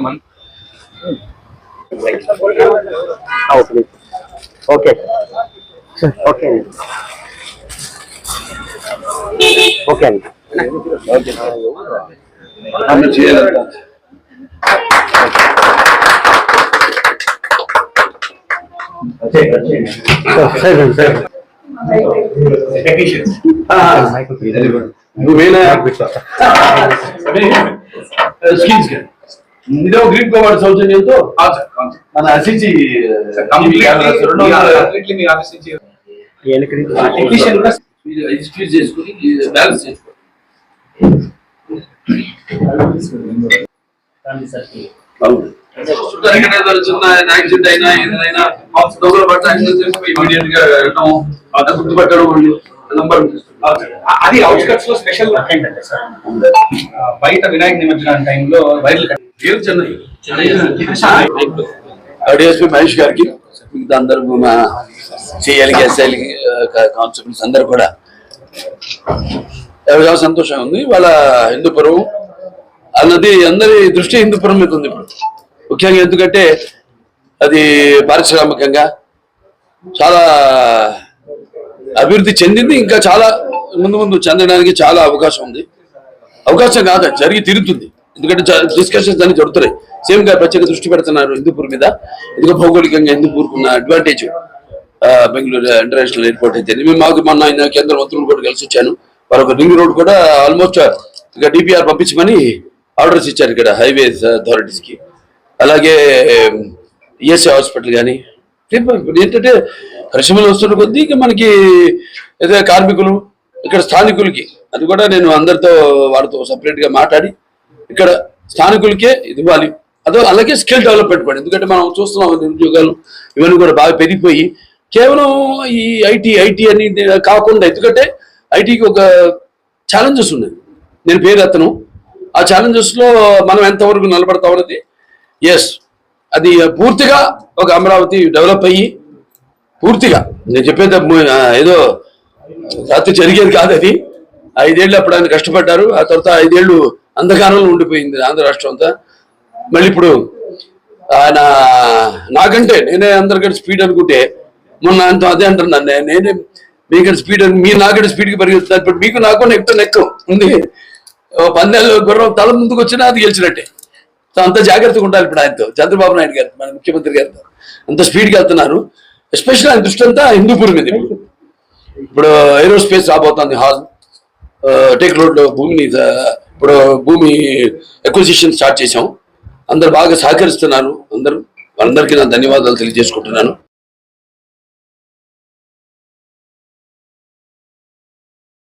మన okay okay okay అండి okay అండి సరే సరే నువ్వేనా స్కిల్స్ ఇదే గ్రీన్ కవర్ సౌజన్యంతో మన అసిచి చేసుకుని బ్యాలెన్స్ యాక్సిడెంట్ అయినా ఏదైనా ఇమీడియట్గా గుర్తుపట్టడం నంబర్ అది అవుట్స్కట్స్లో స్పెషల్ వర్క్ ఏంటంటే సార్ బయట వినాయక నిమజ్జనం టైంలో వైర్లు పేరు చెన్నై? డిఎస్పీ మహేష్ గారికి మిగతా అందరూ మా సిఎల్కి ఎస్ఐలకి కానిస్టేబుల్స్ అందరు కూడా. చాలా సంతోషంగా ఉంది? వాళ్ళ హిందూపురం అన్నది అందరి దృష్టి హిందూపురం మీద ఉంది ఇప్పుడు. ముఖ్యంగా ఎందుకంటే అది పారిశ్రామికంగా చాలా అభివృద్ధి చెందింది. ఇంకా చాలా ముందు ముందు చెందడానికి చాలా అవకాశం ఉంది. అవకాశం కాదు జరిగి తిరుగుతుంది ఎందుకంటే డిస్కషన్స్ అన్ని జరుగుతున్నాయి. సేమ్ గారు ప్రత్యేక దృష్టి పెడుతున్నారు హిందూపూర్ మీద. ఎందుకంటే భౌగోళికంగా హిందూపూర్ ఉన్న అడ్వాంటేజ్ బెంగళూరు ఇంటర్నేషనల్ ఎయిర్పోర్ట్ అయితే. మేము మాకు మొన్న ఆయన కేంద్ర మంత్రులు కూడా కలిసి వచ్చాను. వారు రింగ్ రోడ్ కూడా ఆల్మోస్ట్ ఇక డిపిఆర్ పంపించమని ఆర్డర్స్ ఇచ్చారు ఇక్కడ హైవేస్ అథారిటీస్కి. అలాగే ఈఎస్ఐ హాస్పిటల్ కానీ ఏంటంటే పరిశ్రమలు వస్తున్న కొద్దీ ఇక మనకి ఏదో కార్మికులు ఇక్కడ స్థానికులకి అది కూడా నేను అందరితో వారితో సపరేట్గా మాట్లాడి ఇక్కడ స్థానికులకే ఇది ఇవ్వాలి. అదో అలాగే స్కిల్ డెవలప్మెంట్ కూడా. ఎందుకంటే మనం చూస్తున్నాం నిరుద్యోగాలు ఇవన్నీ కూడా బాగా పెరిగిపోయి కేవలం ఈ ఐటీ ఐటీ అని కాకుండా ఎందుకంటే ఐటీకి ఒక ఛాలెంజెస్ ఉన్నాయి. నేను పేరు అతను ఆ ఛాలెంజెస్లో మనం ఎంతవరకు నిలబడతాం అనేది? ఎస్ అది పూర్తిగా ఒక అమరావతి డెవలప్ అయ్యి పూర్తిగా. నేను చెప్పేది ఏదో రాత్రి జరిగేది కాదు అది. ఐదేళ్ళు అప్పుడు ఆయన కష్టపడ్డారు. ఆ తర్వాత ఐదేళ్ళు అంధకారంలో ఉండిపోయింది ఆంధ్ర రాష్ట్రం అంతా. మళ్ళీ ఇప్పుడు ఆయన నాకంటే నేనే అందరికంటే స్పీడ్ అనుకుంటే మొన్న అంత అదే అంటున్నాను నేనే మీకంటే స్పీడ్ అని మీరు నాకంటే స్పీడ్కి పరిగెత్తున్నారు. ఇప్పుడు మీకు నాకు నెక్కు నెక్కు ఉంది. ఓ గుర్రం తల ముందుకు వచ్చినా అది గెలిచినట్టే. అంత జాగ్రత్తగా ఉండాలి ఇప్పుడు ఆయనతో. చంద్రబాబు నాయుడు గారు మన ముఖ్యమంత్రి గారితో. అంత స్పీడ్గా వెళ్తున్నారు. ఎస్పెషల్ ఆయన దృష్టి అంతా హిందూపూర్ మీద ఇప్పుడు ఇప్పుడు ఏరోస్పేస్ రాబోతుంది హాల్ టేక్ రోడ్లో భూమిని ఇప్పుడు భూమి ఎక్విజిషన్ స్టార్ట్ చేశాం. అందరు బాగా సహకరిస్తున్నారు అందరూ. అందరికీ నా ధన్యవాదాలు తెలియజేసుకుంటున్నాను.